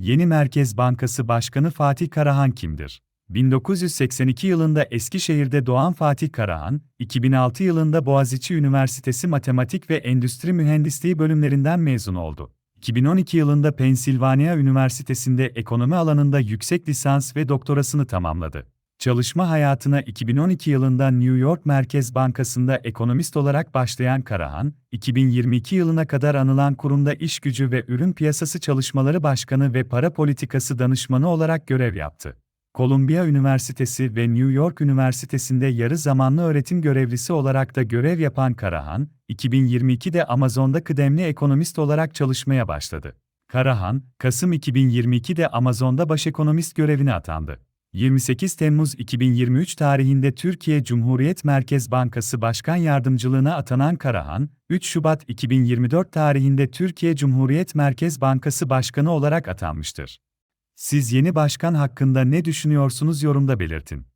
Yeni Merkez Bankası Başkanı Fatih Karahan kimdir? 1982 yılında Eskişehir'de doğan Fatih Karahan, 2006 yılında Boğaziçi Üniversitesi Matematik ve Endüstri Mühendisliği bölümlerinden mezun oldu. 2012 yılında Pensilvanya Üniversitesi'nde ekonomi alanında yüksek lisans ve doktorasını tamamladı. Çalışma hayatına 2012 yılında New York Merkez Bankası'nda ekonomist olarak başlayan Karahan, 2022 yılına kadar anılan kurumda iş gücü ve ürün piyasası çalışmaları başkanı ve para politikası danışmanı olarak görev yaptı. Columbia Üniversitesi ve New York Üniversitesi'nde yarı zamanlı öğretim görevlisi olarak da görev yapan Karahan, 2022'de Amazon'da kıdemli ekonomist olarak çalışmaya başladı. Karahan, Kasım 2022'de Amazon'da başekonomist görevine atandı. 28 Temmuz 2023 tarihinde Türkiye Cumhuriyet Merkez Bankası Başkan Yardımcılığına atanan Karahan, 3 Şubat 2024 tarihinde Türkiye Cumhuriyet Merkez Bankası Başkanı olarak atanmıştır. Siz yeni başkan hakkında ne düşünüyorsunuz yorumda belirtin.